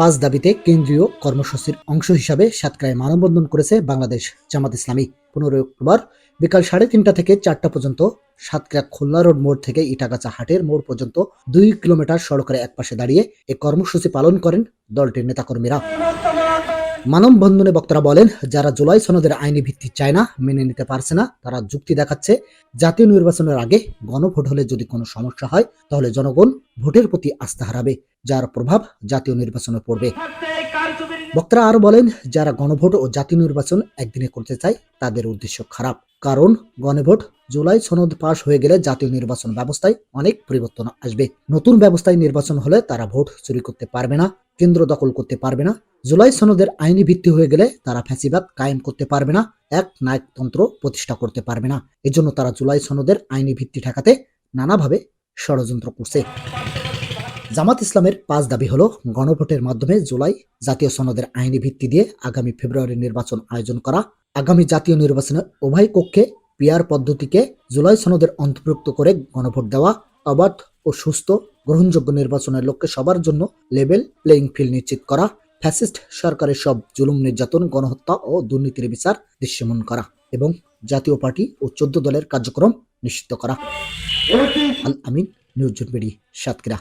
পাঁচ দাবিতে কেন্দ্রীয় কর্মসূচির অংশ হিসাবে সাতক্রায় মানববন্ধন করেছে বাংলাদেশ জামাত ইসলামী। পনেরোই অক্টোবর বিকাল সাড়ে তিনটা থেকে চারটা পর্যন্ত সাতক্রা খুলনা রোড মোড় থেকে ইটাগাছা হাটের মোড় পর্যন্ত দুই কিলোমিটার সড়কের একপাশে দাঁড়িয়ে এ কর্মসূচি পালন করেন দলটির নেতাকর্মীরা। মানববন্ধনে বক্তারা বলেন, যারা জুলাই সনদের আইনি ভিত্তি চায় না, মেনে নিতে পারছে না, তারা যুক্তি দেখাচ্ছে, জাতীয় নির্বাচনের আগে গণভোট হলে যদি কোনো সমস্যা হয়, তাহলে জনগণ ভোটের প্রতি আস্থা হারাবে, যার প্রভাব জাতীয় নির্বাচনে পড়বে। বক্তারা আরও বলেন, যারা গণভোট ও জাতীয় নির্বাচন একদিনে করতে চায়, তাদের উদ্দেশ্য খারাপ। কারণ, গণভোট জুলাই সনদ পাশ হয়ে গেলে জাতীয় নির্বাচন ব্যবস্থায় অনেক পরিবর্তন আসবে। নতুন ব্যবস্থায় নির্বাচন হলে তারা ভোট চুরি করতে পারবে না। কেন্দ্র দখল করতে পারবে না। জুলাই সনদের আইনি ভিত্তি হয়ে গেলে তারা ফ্যাসিবাদ কায়েম করতে পারবে না, এক নায়কতন্ত্র প্রতিষ্ঠা করতে পারবে না। এজন্য তারা জুলাই সনদের আইনি ভিত্তি ঠেকাতে নানাভাবে ষড়যন্ত্র করছে। জামাত ইসলামের পাঁচ দাবি হলো, গণভোটের মাধ্যমে জুলাই জাতীয় সনদের আইনি ভিত্তি দিয়ে আগামী ফেব্রুয়ারি নির্বাচন আয়োজন করা। আগামী জাতীয় নির্বাচনে উভয় কক্ষে পিয়ার পদ্ধতিকে জুলাই সনদের অন্তর্ভুক্ত করে গণভোট দেওয়া, অবাধ ও সুস্থ গ্রহণযোগ্য নির্বাচনের লক্ষ্যে সবার জন্য লেভেল প্লেয়িং ফিল্ড নিশ্চিত করা ফ্যাসিস্ট সরকারের সব জুলুম নির্যাতন গণহত্যা ও দুর্নীতির বিচার দৃশ্যমান করা এবং জাতীয় পার্টি ও চোদ্দ দলের কার্যক্রম নিশ্চিত করা। আল আমিন নিউজ সাতক্ষীরা।